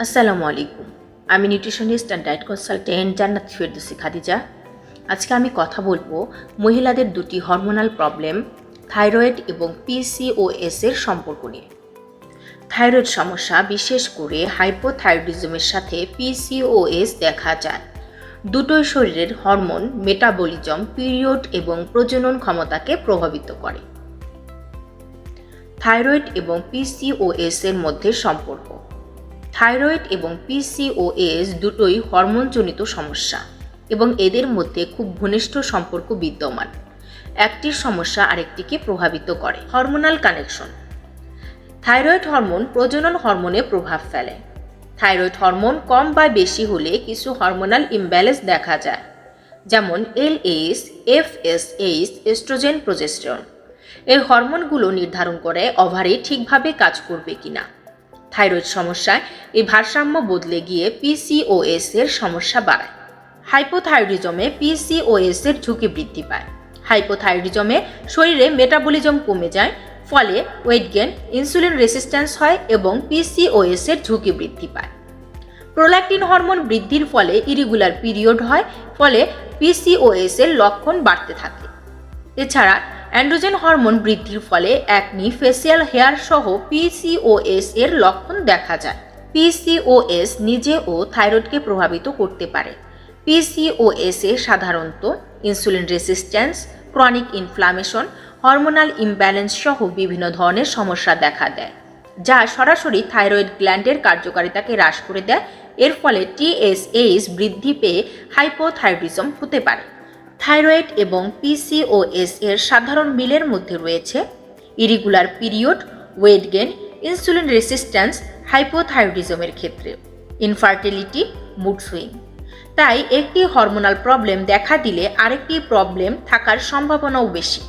আসসালামু আলাইকুম। আমি নিউট্রিশনিস্ট অ্যান্ড ডায়েট কনসালটেন্ট জান্নাত ফেরদৌসি খাদিজা। আজকে আমি কথা বলব মহিলাদের দুটি হরমোনাল প্রবলেম থাইরয়েড এবং পিসিওএস এর সম্পর্ক নিয়ে। থাইরয়েড সমস্যা বিশেষ করে হাইপোথাইরয়েডিজমের সাথে পিসিওএস দেখা যায়। দুটোই শরীরের হরমোন মেটাবলিজম পিরিয়ড এবং প্রজনন ক্ষমতাকে প্রভাবিত করে। থাইরয়েড এবং পিসিওএস এর মধ্যে সম্পর্ক। থাইরয়েড এবং পিসিওএস দুটোই হরমোনজনিত সমস্যা এবং এদের মধ্যে খুব ঘনিষ্ঠ সম্পর্ক বিদ্যমান। একটির সমস্যা আরেকটিকে প্রভাবিত করে। Hormonal connection. থাইরয়েড হরমোন প্রজনন হরমোনে প্রভাব ফেলে। থাইরয়েড হরমোন কম বা বেশি হলে কিছু হরমোনাল ইমব্যালেন্স দেখা যায়, যেমন L H F S, H, estrogen, progesterone. এই হরমোনগুলো নির্ধারণ করে ওভারি ঠিকভাবে কাজ করবে কিনা। থাইরয়েড সমস্যায় এই ভারসাম্য বদলে গিয়ে পিসিওএস এর সমস্যা বাড়ায়। হাইপোথাইরয়েডিজমে পিসিওএস এর ঝুঁকি বৃদ্ধি পায়। হাইপোথাইরয়েডিজমে শরীরে মেটাবলিজম কমে যায়, ফলে ওয়েট গেন ইনসুলিন রেসিস্ট্যান্স হয় এবং পিসিওএস এর ঝুঁকি বৃদ্ধি পায়। প্রোল্যাক্টিন হরমোন বৃদ্ধির ফলে ইরিগুলার পিরিয়ড হয়, ফলে পিসিওএস এর লক্ষণ বাড়তে থাকে। এছাড়া অ্যান্ড্রোজেন হরমোন বৃদ্ধির ফলে অ্যাকনি ফেসিয়াল হেয়ার সহ পিসিওএস এর লক্ষণ দেখা যায়। পিসিওএস নিজে ও থাইরয়েডকে প্রভাবিত করতে পারে। পিসিওএস এ সাধারণত insulin resistance chronic inflammation hormonal imbalance সহ বিভিন্ন ধরনের সমস্যা দেখা দেয়, যা সরাসরি থাইরয়েড গ্ল্যান্ডের কার্যকারিতাকে হ্রাস করে দেয়। এর ফলে টিএসএইচ বৃদ্ধি পেয়ে হাইপোথাইরয়েডিজম হতে পারে। থাইরয়েড এবং পিসিওএস এর সাধারণ মিলের মধ্যে রয়েছে irregular period, weight gain insulin resistance, হাইপোথাইরয়েডিজমের ক্ষেত্রে, ইনফার্টিলিটি, মুড সুইং। তাই একটি হরমোনাল প্রবলেম দেখা দিলে আরেকটি প্রবলেম থাকার সম্ভাবনাও বেশি।